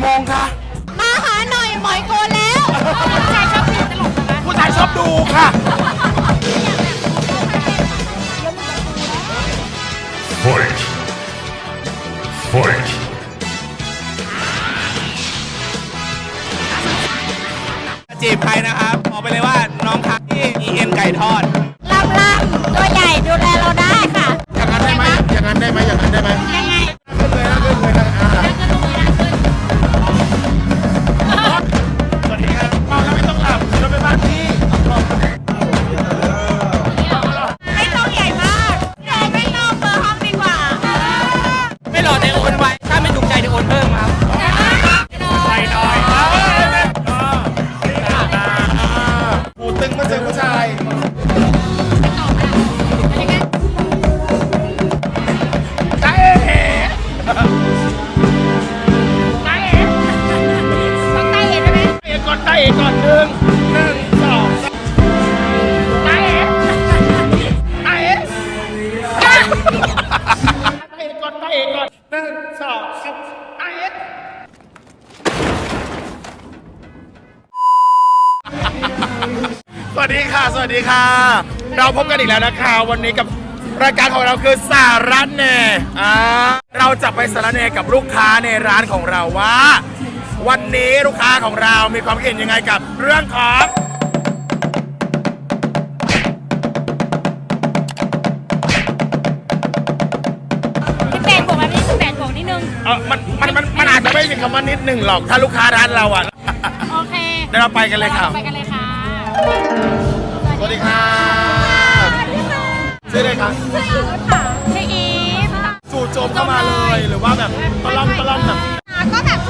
กี่โมงคะ มาหาหน่อยหมอยโกนแล้วชายชอบเพลงตลกนะคะผู้ชายชอบดูค่ะ Fight! Fight! จีบใครนะครับบอกไปเลยว่าน้องคะที่อีเอ็นไก่ทอด ลำลำตัวใหญ่ดูแลเราได้ค่ะ อย่างนั้นได้ไหมอย่างนั้นได้ไหมอย่างนั้นได้ไหมยังไง ใจเอ๋ก่อนใจเอ๋ก่อนหนึ่งสองสามใจเอ๋สวัสดีค่ะ สวัสดีค่ะ เราพบกันอีกแล้วนะคะ วันนี้กับรายการของเราคือสาระเนอ่าเราจะไปสาระเนกับลูกค้าในร้านของเราว่า วันนี้ลูกค้าของเรามีความเห็นยังไงกับเรื่องของ งเออมันมันมันมันอาจจะไม่มีคำว่านิดหนึ่งหรอกถ้าลูกค้าร้านเราอะ โอเคเดี๋ยวเราไปกันเลยค่ะไปกันเลยค่ะสวัสดีค่ะชื่ออะไรคะชื่ออีฟค่ะชื่ออีฟจู่โจมเข้ามาเลยหรือว่าแบบตะล่อมตะล่อมแบบ ก็แบบ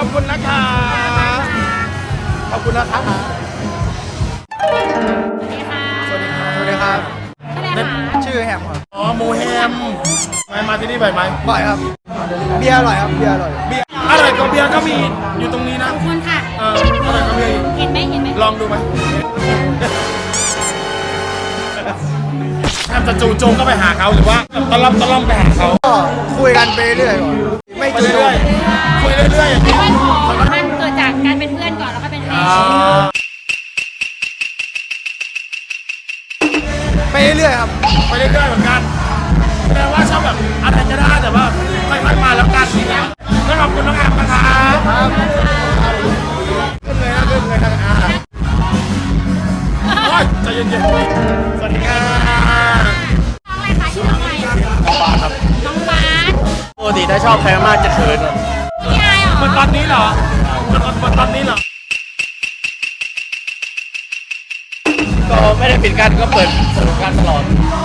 อะขอบคุณนะคะขอบคุณนะคะสวัสดีค่ะสวัสดีครับสวัสดีครับชื่ออะไรคะชื่อแฮมครับอ๋อหมูแฮมมามาที่นี่บ่อยไหมบ่อยครับ เบียร์อร่อยครับเบียร์อร่อยเบียร์อร่อยกว่าเบียร์ก็มีอยู่ตรงนี้นะขอบคุณค่ะเอออร่อยกว่าเบียร์อีกเห็นไหมเห็นไหมลองดูไหมแทบจะจู่โจมก็ไปหาเขาหรือว่าตะล่อมตะล่อมไปหาเขาก็คุยกันไปเรื่อยๆก่อน ไม่ไปจุดเรื่อยๆคุยเรื่อยๆอย่างนี้มันเกิดจากการเป็นเพื่อนก่อนแล้วก็เป็นแฟนอ่าไปเรื่อยๆครับ ไปเรื่อยๆเหมือนกันแสดงว่าชอบแบบอะไรก็ได้แต่ว่าค่อยๆมาแล้วกันอย่างเงี้ยก็ขอบคุณน้องแอมนะคะขึ้นเลยนะขึ้นเลยนะอ่าโอ๊ยใจเย็นๆ ถ้าชอบใครมากจะเขินพี่อายเหรอเหมือนตอนนี้เหรอเหมือนตอนเหมือนตอนนี้เหรอ ก็ไม่ได้ปิดกันก็เปิดสนุกกันตลอด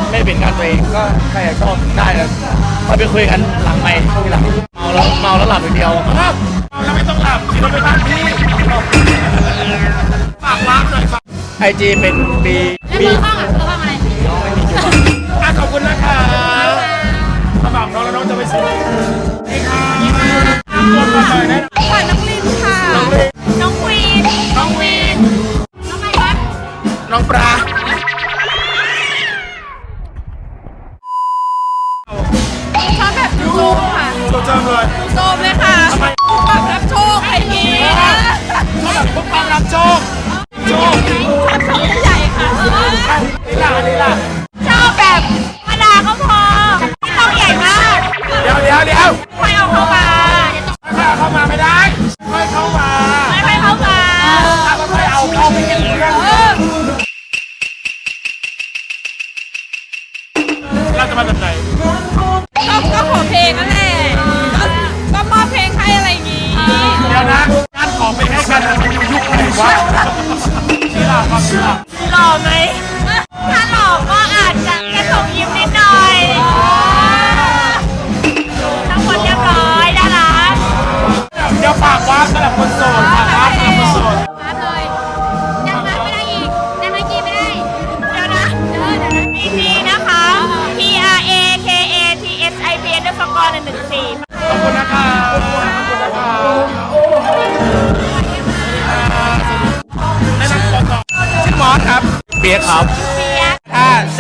ไม่ได้ปิดกันตัวเองก็ใครอยากชอบได้แล้วค่อยไปคุยกันหลังไปทีหลังเมาแล้วเมาแล้วหลับอย่างเดียวอ้าวเอาแล้วไม่ต้องหลับขี่รถไปบ้านพี่ฝากร้านหน่อยฝากไอจีเป็นบีแล้วบีเบอร์ห้องอะเบอร์ห้องอะไรอะ น้องแล้วน้องจะไปซื้อนี่ค่ะอะกดมาหน่อยนะค่ะน้องลินค่ะ น้องลินน้องควีนน้องวีนน้องอะไรวะน้องปลา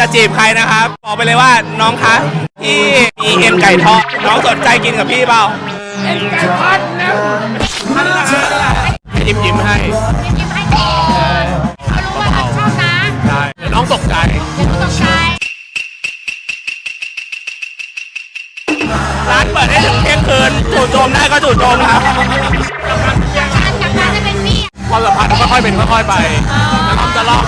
จะจีบใครนะครับ บอกไปเลยว่าน้องคะพี่มีเอ็นไก่ทอดน้องสนใจกินกับพี่เปล่าเอ็นไก่พันนะอันนี้ละอันนี้ละยิ้มยิ้มให้ยิ้มให้ก่อนเขารู้ว่าเราชอบนะใช่เดี๋ยวน้องตกใจเดี๋ยวกูตกใจร้านเปิดให้ถึงเที่ยงคืนจู่โจมได้ก็จู่โจมครับการกลับมาจะเป็นพี่ความสัมพันธ์ค่อยๆเป็นค่อยๆไปนะครับจะลอง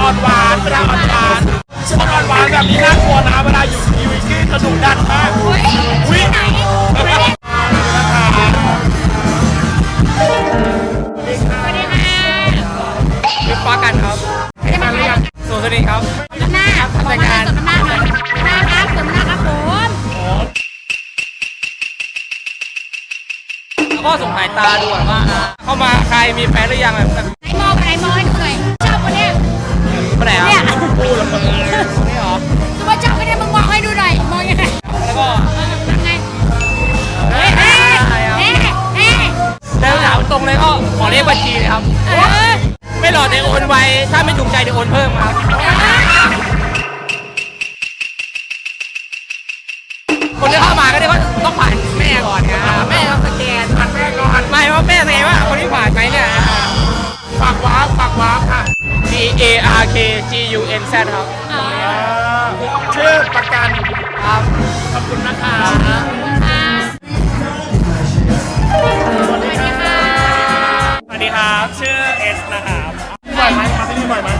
อ่อนหวานเวลาอ่อนหวาน คนอ่อนหวานแบบนี้น่ากลัวนะเวลาอยู่ทีวีที่สนุกดันมากอุ้ยที่ไหนไม่ได้สวัสดีค่ะวิปากันครับจะมาขายสวัสดีครับสน้ำหน้าขอมาเลยสน้ำหน้าหน่อยหน้าครับสมน้าครับผมแล้วก็ส่งสายตาดูก่อนว่า เข้ามาใครมีแฟนหรือยังแบบไหนมองไหนมองให้ดูหน่อยชอบคนเนี้ยคนไหนเนี่ยครับนี่ เลยก็ขอเลขบัญชีเลยครับเออไม่หลอดเดี๋ยวโอนไว ถ้าไม่ถูกใจเดี๋ยวโอนเพิ่มครับ คนที่เข้ามาก็เรียกว่าต้องผ่านแม่ก่อนไงแม่ต้องสแกนผ่านแม่ก่อนไม่ว่าแม่สแกนว่าคนที่ผ่านไหมเนี่ยฝากว้าร์ปฝากว้าร์ปค่ะ P A R K G U N Z ครับอ่าชื่อประกันครับขอบคุณนะคะ ครับ ชื่อเอสนะครับ บ่อยไหมมาที่นี่บ่อยไหม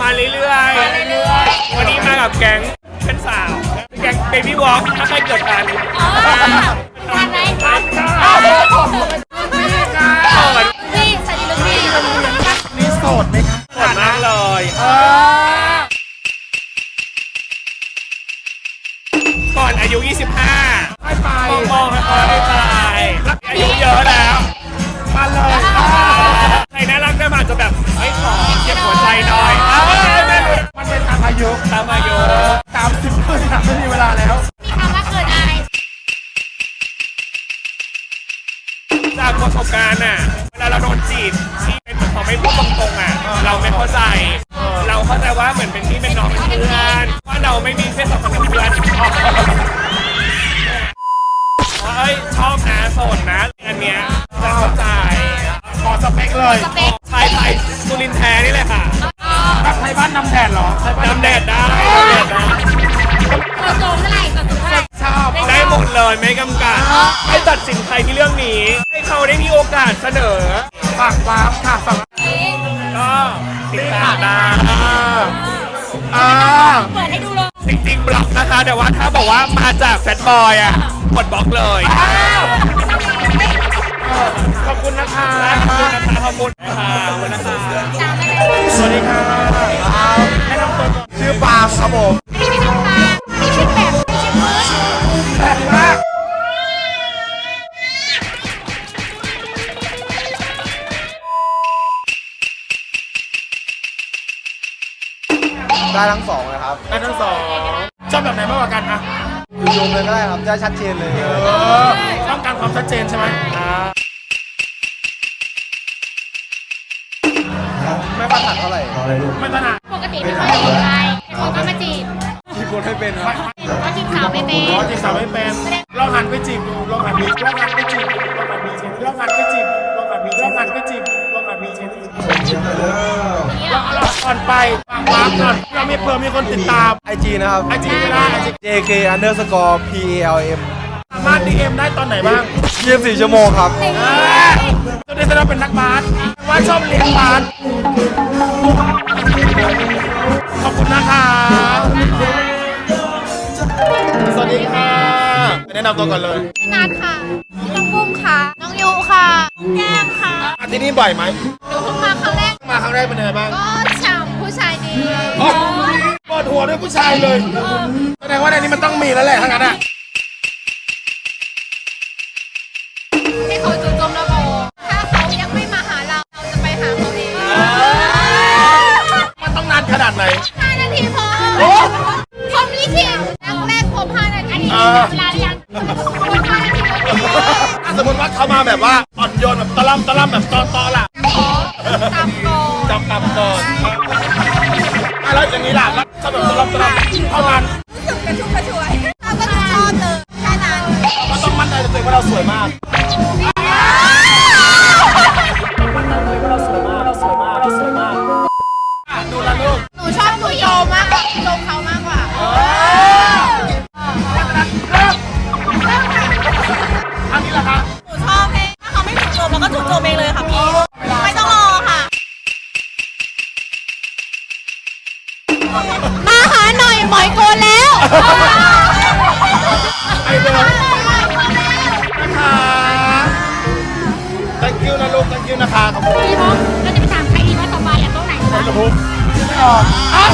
มาเรื่อยๆ วันนี้มากับแก๊งเป็นสาว แก๊งเบบี้วอล์กถ้าใครเกิดทันทานไหนอ้าวนี่ใส่ดีลูกพี่นี่โสดไหมคะสดมากเลยเออก่อนอายุ 25ให้ไปมองมองค่อยๆไปอายุเยอะแล้ว มาเลย หัวใจหน่อยมันเป็นตามอายุตามอายุสามสิบขึ้นอะไม่มีเวลาแล้ว มีคำว่าเกิดอายจากประสบการณ์อะ เวลาเราโดนจีบที่เป็นเหมือนเขาไม่พูดตรงๆอะ เราไม่เข้าใจ เราเข้าใจว่าเหมือนเป็นพี่เป็นน้องเป็นเพื่อน ว่าเราไม่มีเพศสัมพันธ์กับเพื่อน ตัดสินใครที่เรื่องนี้ ให้เขาได้มีโอกาสเสนอฝากว้าร์ปค่ะฝากก็ติดตามได้อ่าเปิดให้ดูเลยจริงๆบล็อกนะคะ แต่ว่าถ้าบอกว่ามาจากแฟตบอยอะกดบล็อกเลยขอบคุณนะคะขอบคุณนะคะขอบคุณนะคะขอบคุณนะคะตามได้เลยสวัสดีค่ะแนะนำตัวก่อนชื่อปาล์มครับผมไม่มีน้ำตาไม่ใช่แบบไม่ใช่พื้น ได้ทั้งสองเลยครับได้ทั้งสองชอบแบบไหนมากกว่ากันอะรวมเลยก็ได้ครับจะชัดเจนเลยเออต้องการความชัดเจนใช่ไหมอ่าไม่ปัญหาเท่าไหร่ไม่ถนัดปกติไม่ค่อยจีบใครคนก็มาจีบมีคนให้เป็นครับเขาจีบสาวไม่เป็นอ๋อจีบสาวไม่เป็นลองหันไปจีบดูลองหันไปลองหันไปจีบดูลองหันไปจีบลองหันไปจีบลองหันไปลองหันไปจีบลองหันไปจีบ อย่างนี้เหรอเราก่อนไปฝากวางก่อนเรามีเผื่อมีคนติดตามไอจีนะครับ ไอจีไม่ได้ไอจี JK underscore P A L M สามารถดีเอ็มได้ตอนไหนบ้าง24ชั่วโมงครับตอนนี้เราเป็นนักบาสว่าชอบเลี้ยงบาสขอบคุณนะคะสวัสดีค่ะแนะนำตัวก่อนเลยพี่นัทค่ะพี่น้องปุ้มค่ะ น้องยูค่ะแก้มค่ะมาที่นี่บ่อยไหมหนูเพิ่งมาครั้งแรก มาครั้งแรกเป็นไงบ้างก็ฉ่ำผู้ชายดีเปิดหัวด้วยผู้ชายเลยแสดงว่าในนี้มันต้องมีแล้วแหละทั้งนั้นอะให้เขจูจมระโบถ้าเขายังไม่มาหาเราเราจะไปหาเขาเองมันต้องนานขนาดไหนห้นาทีพอพรมลิขิตรักแรกพบห้านาทีเวลาเรียนถ้สมมติว่าเขามาแบบว่าอ่อนโยนแบบตะล่ำตะล่ำแบบตอตอล่ะ เท่านั้น ออกอ้าว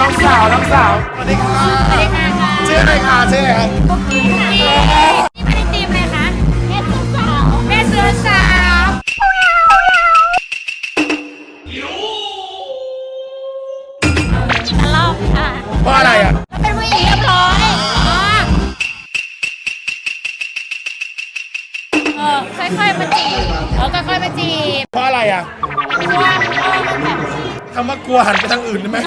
น้องสาว น้องสาว สวัสดีค่ะสวัสดีค่ะชื่ออะไรคะชื่ออะไรครับปุ๊กกี้ค่ะนี่มาในทีมอะไรคะแม่เสือสาวแม่เสือสาวตลกค่ะเพราะอะไรอะเราเป็นผู้หญิงเรียบร้อยอ๋อเออค่อยๆมาจีบเออค่อยๆมาจีบเพราะอะไรอะกลัวเออมันแบบคำว่ากลัวหันไปทางอื่นได้ไหม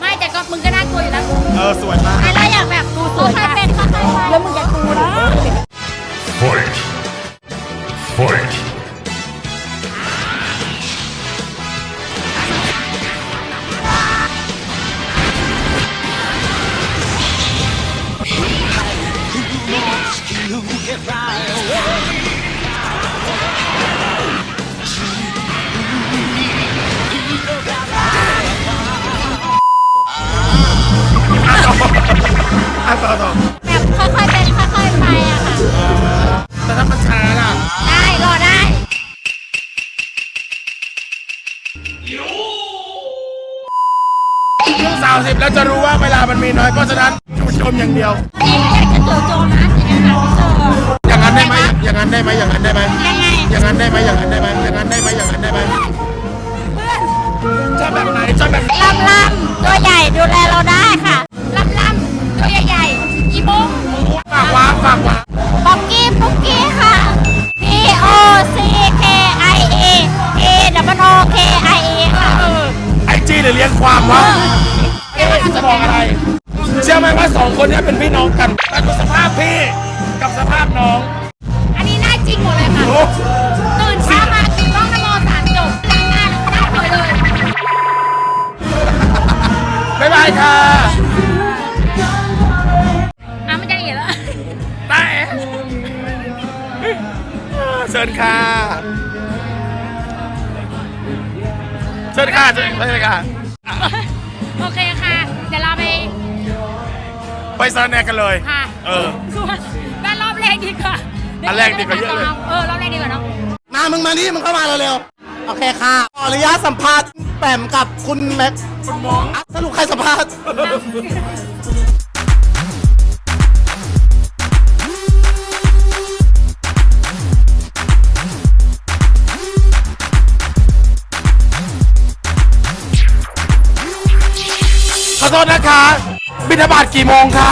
ไม่แต่ก็มึงก็น่ากลัวอยู่แล้วเออสวยมากไอ้เราอยากแบบดูสวยค่อยๆเป็นค่อยๆไปแล้วมึงจะกูนะ Fight! Fight! 90 แล้วจะรู้ว่าเวลามันมีน้อยเพราะฉะนั้นชมอย่างเดียวอย่างนั้นได้ไหมอย่างนั้นได้ไหมอย่างนั้นได้ไหมยังไงอย่างนั้นได้ไหมอย่างนั้นได้ไหมอย่างนั้นได้ไหมอย่างนั้นได้ไหมเชอบแบบไหนชอบแบบไหนลำลำตัวใหญ่ดูแลเราได้ค่ะลำลำตัวใหญ่ใหญ่อีโมงฝากว้าฝากว้า คนเนี้เป็นพี่น้องกันแต่ดูสภาพพี่กับสภาพน้องอันนี้หน้าจริงหมดเลยค่ะ โอ้ตื่นเช้ามาต้องนโมสามจบล้างหน้าหน้าสวยเลย บ๊ายบายค่ะอะมันจะเห็นแล้วแต่เชิญค่ะเชิญค่ะเชิญเชิญค่ะ โอเคค่ะ ไปสารแหนกันเลย ค่ะเออด้านรอบแรกดีกว่าอันแรกดีกว่าเยอะเลย เออรอบแรกดีกว่าเนาะ มามึงมานี่มึงเข้ามาเร็วโอเคค่ะขออนุญาตสัมภาษณ์แปมกับคุณแม็กๆคุณมองสรุปใครสัมภาษณ์ ขอโทษนะคะ บิณฑบาตกี่โมงคะ